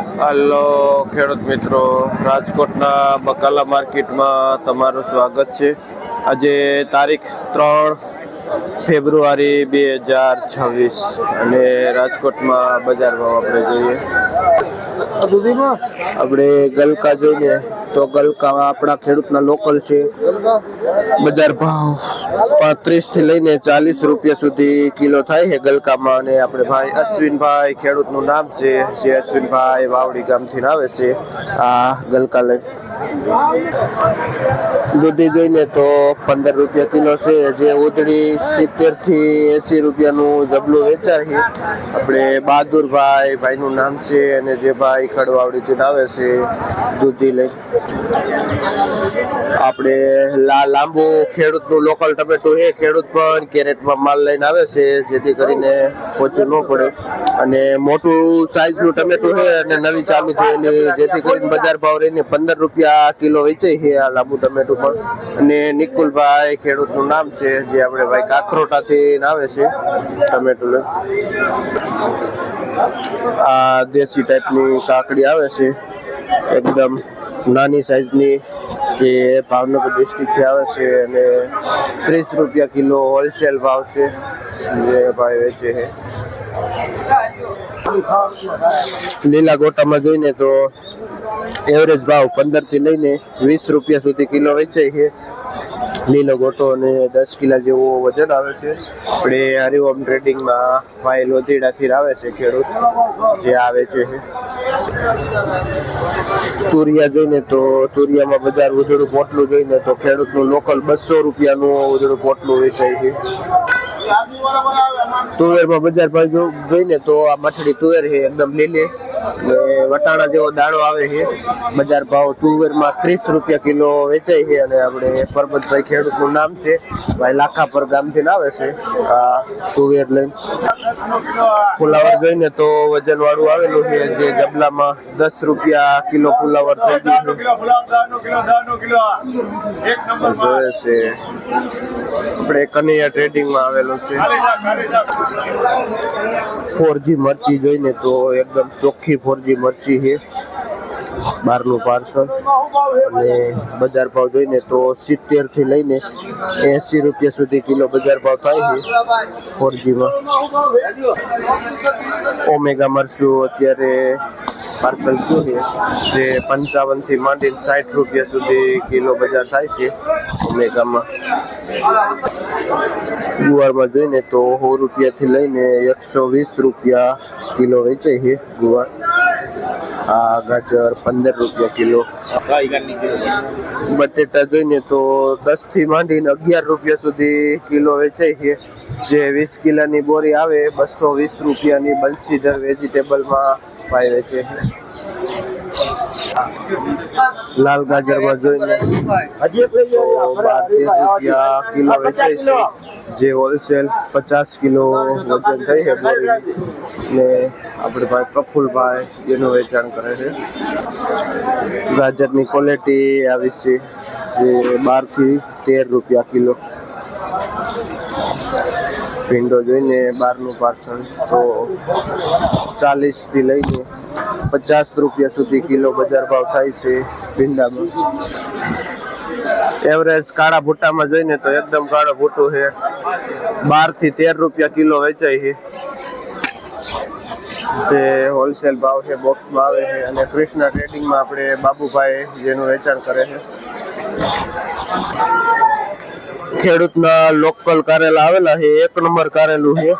હાલો ખેડૂત મિત્રો. રાજકોટના બકાલા માર્કેટમાં તમારું સ્વાગત છે. આજે તારીખ ત્રણ ફેબ્રુઆરી બે હજાર છવ્વીસ અને રાજકોટમાં બજારમાં આપણે જોઈએ. આપણે ગલકા જોઈએ. તો ગલકા આપણા ખેડૂતના લોકલ છે. બજાર ભાવ પાંત્રીસથી લઈને ચાલીસ રૂપિયા સુધી કિલો થાય છે ગલકામાં અને આપણે ભાઈ અશ્વિનભાઈ ખેડૂતનું નામ છે. જે અશ્વિનભાઈ વાવડી ગામથી આવે છે આ ગલકા લઈ. દૂધી જોઈને તો પંદર રૂપિયા કિલો છે. જે ઉધડી સિત્તેરથી એસી રૂપિયાનું જબલું વેચાય છે. આપણે બહાદુરભાઈ ભાઈનું નામ છે અને જે ભાઈ ખડવાવડીથી આવે છે દૂધી લઈ. આપણે લાંબુ ખેડૂતનું લોકલ ટમેટું છે, ખેડૂત પણ કેરેટમાં માલ લઈને આવે છે, જેથી કરીને ઓછું ન પડે. અને મોટું સાઈઝનું ટમેટું છે અને નવી ચાલુ થયેલી જેથી કરીને બજાર ભાવ રહીને પંદર રૂપિયા કિલો વેચાય છે આ લાંબુ ટમેટું પણ. અને નિકુલભાઈ ખેડૂતનું નામ છે, જે આપણે ભાઈ કાખરોટાથી આવે છે ટમેટું આ દેશી ટાઈપની કાકડી આવે છે, એકદમ નાની સાઈઝની જે ભાવનગર ડિસ્ટ્રિક્ટથી આવે છે અને ત્રીસ રૂપિયા કિલો હોલસેલ ભાવ છે. જે ભાઈ વેચે છે. લીલા ગોટામાં જોઈને તો એવરેજ ભાવ પંદરથી લઈને વીસ રૂપિયા સુધી કિલો વેચાય છે. લીલો ગોટો અને દસ કિલા જેવો વજન આવે છે. આપણે હરિઓમ ટ્રેડિંગમાં ભાઈ લોધીડાથી આવે છે ખેડૂત, જે આવે છે. તુરિયા જોઈને તો તુરિયામાં બજાર ઉધડું પોટલું જોઈને તો ખેડૂતનું લોકલ બસો રૂપિયાનું ઉધડું પોટલું વેચાય છે. તુવેરમાં બજાર ભાવ જો- જોઈને તો આ મઠડી તુવેર છે એકદમ લીલી. ને વટાણા જેવો દાણો આવે છે. બજાર ભાવ તુવેરમાં ત્રીસ રૂપિયા કિલો વેચાય છે અને આપણે પરબતભાઈ ખેડૂતનું નામ છે. ભાઈ લાખાપર ગામથી આવે છે આ તુવેર લઈને. ફુલાવર જોઈને તો વજન વાળું આવેલું છે જે જબલામાં દસ રૂપિયા કિલો ફુલાવર થઈ ગયું છે. આપણે કનૈયા ટ્રેડિંગમાં આવેલું જા ફોરજી મરચી જોઈને તો એકદમ ચોખ્ખી ફોરજી મરચી છે. બહારનું પાર્સલ. અને બજાર ભાવ જોઈને તો સિત્તેરથી લઈને એસી રૂપિયા સુધી કિલો બજાર ભાવ થાય છે ફોરજીમાં. ઓમેગા મરચું અત્યારે પાર્સલ થયું છે. જે પંચાવનથી માંડીને સાઠ રૂપિયા સુધી કિલો બજાર થાય છે ઓમેગામાં ગુવારમાં જોઈને તો સો રૂપિયાથી લઈને એકસો વીસ રૂપિયા કિલો વેચાય છે ગુવાર. આ ગાજર પંદર રૂપિયા કિલો. બટેટા જોઈને તો દસથી માંડીને અગિયાર રૂપિયા સુધી કિલો વેચાય છે. જે વીસ કિલોની બોરી આવે, બસો વીસ રૂપિયાની બંસીધર વેજીટેબલમાં ભાઈ વેચે લાલ ગાજરમાં જોઈને બાર તેર રૂપિયા કિલો વેચે છે. જે હોલસેલ પચાસ કિલો વજન થઈ છે ને આપણે ભાઈ પ્રફુલભાઈ જેનું વેચાણ કરે છે. ગાજરની ક્વોલિટી આવી છે જે બારથી તેર રૂપિયા કિલો. ભીંડો જોઈને બારનું પાર્સલ તો ચાલીસથી લઈને પચાસ રૂપિયા સુધી કિલો બજાર ભાવ થાય છે ભીંડામાં. એવરેજ કાળા ભૂટ્ટામાં જોઈને તો એકદમ કાળો ભૂટું છે. બારથી તેર રૂપિયા કિલો વેચાય છે. જે હોલસેલ ભાવ છે બોક્સમાં આવે છે અને કૃષ્ણા ટ્રેડિંગમાં આપણે બાબુભાઈ જેનું વેચાણ કરે છે. ખેડૂતના લોકલ કારેલા આવેલા છે, એક નંબર કારેલું છે.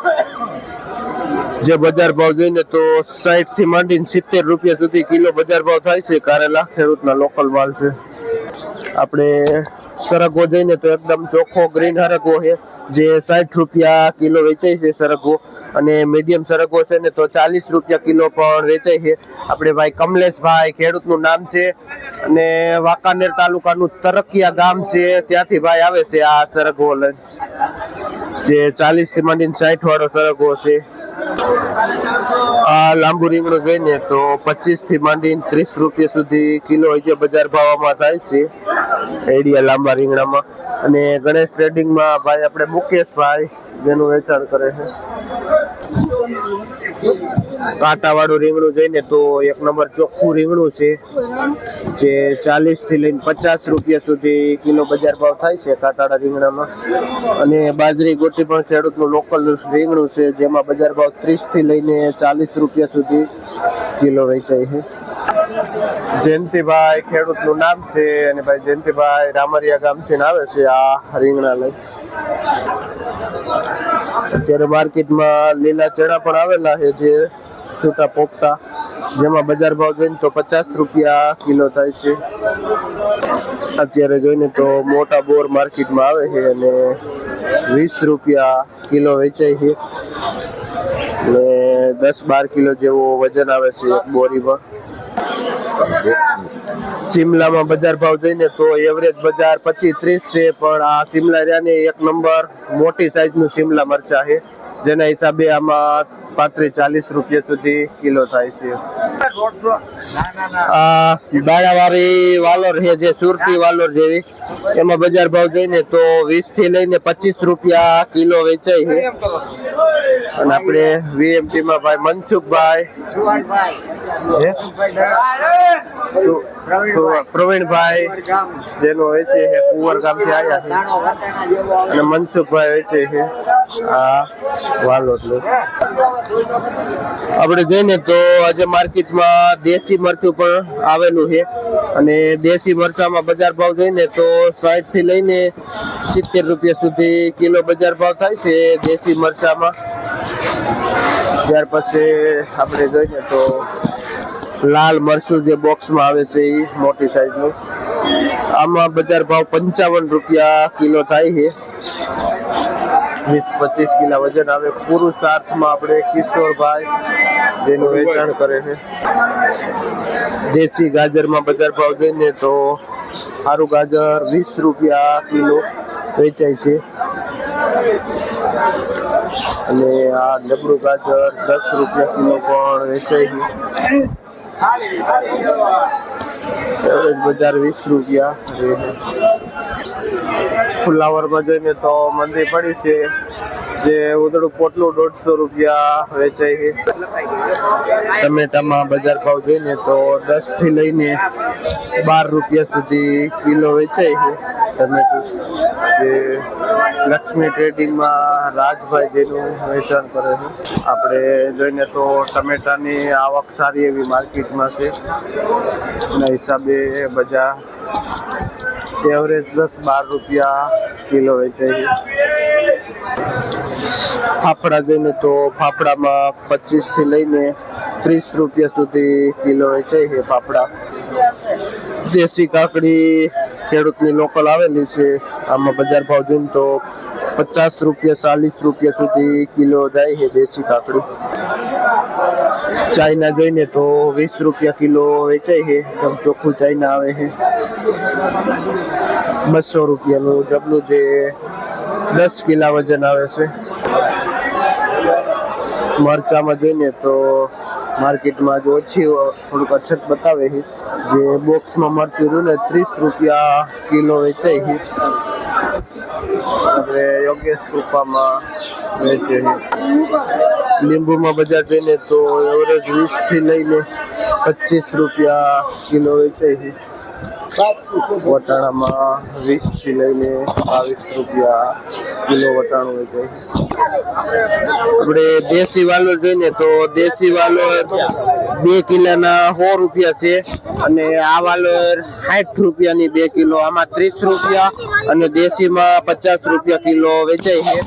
જે બજાર ભાવ જોઈને તો સાઈઠથી માંડીને સિત્તેર રૂપિયા સુધી કિલો બજાર ભાવ થાય છે કારેલા, ખેડૂતના લોકલ માલ છે. આપણે સરગવો જોઈને તો એકદમ ચોખ્ખો ગ્રીન હરગવો છે. જે સાઠ રૂપિયા કિલો વેચાય છે સરગવો અને મીડિયમ સરગવો છે ને તો ચાલીસ રૂપિયા કિલો પણ વેચાય છે. આપણે ભાઈ કમલેશભાઈ ખેડૂતનું નામ છે અને વાંકાનેર તાલુકાનું તરકિયા ગામ છે. ત્યાંથી ભાઈ આવે છે આ સરગવો લઈને. જે ચાલીસથી માંડીને સાઠ વાળો સરગવો છે. આ લાંબુ રીંગણું જોઈને તો પચીસથી માંડીને ત્રીસ રૂપિયા સુધી કિલો જે બજાર ભાવમાં થાય છે, એડિયા લાંબા રીંગણામાં. અને ગણેશ ટ્રેડિંગમાં ભાઈ, આપણે મુકેશભાઈ જેનું વેચાણ કરે છે. કાંટા રીંગણું રીંગણું જોઈને તો એક નંબર ચોખ્ખું રીંગણું છે. જે ચાલીસથી લઈને પચાસ રૂપિયા સુધી કિલો બજાર ભાવ થાય છે કાંટાળા રીંગણામાં. અને બાજરી ગોટી પણ ખેડૂતનું લોકલ રીંગણું છે, જેમાં બજાર ભાવ ત્રીસથી લઈને ચાલીસ રૂપિયા સુધી કિલો વેચાય છે. જયંતિભાઈ ખેડૂતનું નામ છે અને ભાઈ જયંતિભાઈ રામરિયા ગામથી આવે છે આ રીંગણા લઈ અત્યારે માર્કેટમાં લીલા ચણા પણ આવેલા છે, જે છૂટા પોપટા, જેમાં બજાર ભાવ જોઈને તો પચાસ રૂપિયા કિલો થાય છે. અત્યારે જોઈને તો મોટા બોર માર્કેટમાં આવે છે અને વીસ રૂપિયા કિલો વેચાય છે. અને દસ બાર કિલો જેવો વજન આવે છે એક બોરીમાં. સિમલામાં બજાર ભાવ જોઈને તો એવરેજ બજાર પચીસ ત્રીસ છે, પણ આ સિમલા રહ્યા એક નંબર મોટી સાઈઝનું સિમલા મરચા છે. જેના હિસાબે આમાં પાંત્રીસ ચાલીસ રૂપિયા સુધી કિલો થાય છે. આ દાણાવાળી વાલોર છે જે સુરતી વાલોર જેવી. એમાં બજાર ભાવ જઈને તો વીસથી લઈને પચીસ રૂપિયા કિલો વેચાય છે. અને આપણે વીએમટી માં ભાઈ મનસુખભાઈ. પ્રવીણભાઈ જેનો વેચે છે કુંવર ગામથી આવ્યા છે. અને મનસુખભાઈ વેચે છે. આ વાલોટનું આપણે જઈને તો આજે માર્કેટમાં દેશી મરચું પણ આવેલું છે. અને દેશી મરચામાં બજાર ભાવ જોઈને તો સાઠથી લઈને સિત્તેર રૂપિયા સુધી કિલો બજાર ભાવ થાય છે દેશી મરચામાં. ત્યાર પછી આપણે જોઈએ તો લાલ મરચું જે બોક્સમાં આવે છે એ મોટી સાઈઝનું. આમાં બજાર ભાવ પંચાવન રૂપિયા કિલો થાય છે. વીસ પચીસ કિલા વજન આવે. પુરુષ હાથમાં આપણે કિશોરભાઈ જેનું વેચાણ કરે છે. દેશી ગાજરમાં બજાર ભાવ જોઈને તો સારું ગાજર વીસ રૂપિયા કિલો વેચાય છે. અને આ ડબલું ગાજર દસ રૂપિયા કિલો પણ વેચાય છે. એવરેજ બજાર વીસ રૂપિયા. ફુલાવરમાં જઈને તો મંદી પડી છે. જે ઉધડું પોટલું દોઢસો રૂપિયા વેચાય છે. ટમેટામાં બજાર ભાવ જોઈને તો દસથી લઈને બાર રૂપિયા સુધી કિલો વેચાય છે. ટમેટું જે લક્ષ્મી ટ્રેડિંગમાં રાજભાઈ જેનું વેચાણ કરે છે. આપણે જોઈને તો ટમેટાની આવક સારી એવી માર્કેટમાં છે. એના હિસાબે બજાર એવરેજ દસ બાર રૂપિયા કિલો વેચાય છે ફાફડા જઈને તો ફાફડામાં પચીસથી લઈને ત્રીસ રૂપિયા સુધી કિલો વેચાય છે ફાફડા. દેશી કાકડી ખેડૂતની લોકલ આવેલી છે. આમાં બજાર ભાવ જોઈને તો પચાસ રૂપિયા ચાલીસ રૂપિયા સુધી કિલો જાય છે દેશી કાકડી. ચાઇના જોઈને તો વીસ રૂપિયા કિલો વેચાય છે. એકદમ ચોખ્ખું ચાઇના આવે છે. બસો રૂપિયાનું જબલું જે દસ કિલા વજન આવે છે. મરચામાં જોઈને તો માર્કેટમાં જો ઓછી થોડુંક અછત બતાવે છે. જે બોક્સમાં મરચું રહ્યું ને, ત્રીસ રૂપિયા કિલો વેચાય છે. આપણે યોગેશ રૂપામાં વેચે છે. લીંબુમાં બજાર જઈને તો એવરેજ વીસથી લઈને પચીસ રૂપિયા કિલો વેચાય છે. વટાણામાં વીસથી લઈને બાવીસ રૂપિયા કિલો વટાણું વેચાય છે. આપણે દેશી વાલોર જોઈને તો દેશી વાલોર બે કિલોના સો રૂપિયા છે અને આ વાલોર સાઠ રૂપિયાની બે કિલો, આમાં ત્રીસ રૂપિયા અને દેશીમાં પચાસ રૂપિયા કિલો વેચાય છે.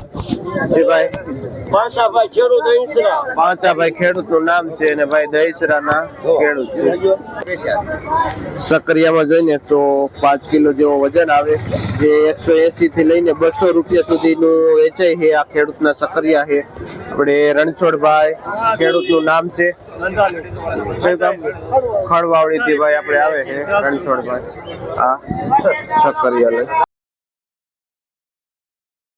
જે ભાઈ. પાછાભાઈ ખેડૂત ઈંસરા પાંચાભાઈ ખેડૂતનું નામ છે અને ભાઈ દહીસરાના ખેડૂત છે. સકરિયામાં જોઈને તો પાંચ કિલો જેવો વજન આવે. જે એકસો એસી થી લઈને બસો રૂપિયા સુધીનું વેચાય છે આ ખેડૂતના સકરિયા છે. આપણે રણછોડભાઈ ખેડૂતનું નામ છે. ખળવાવડી થી ભાઈ આપણે આવે છે રણછોડભાઈ. આ સક્રિયા લઈ.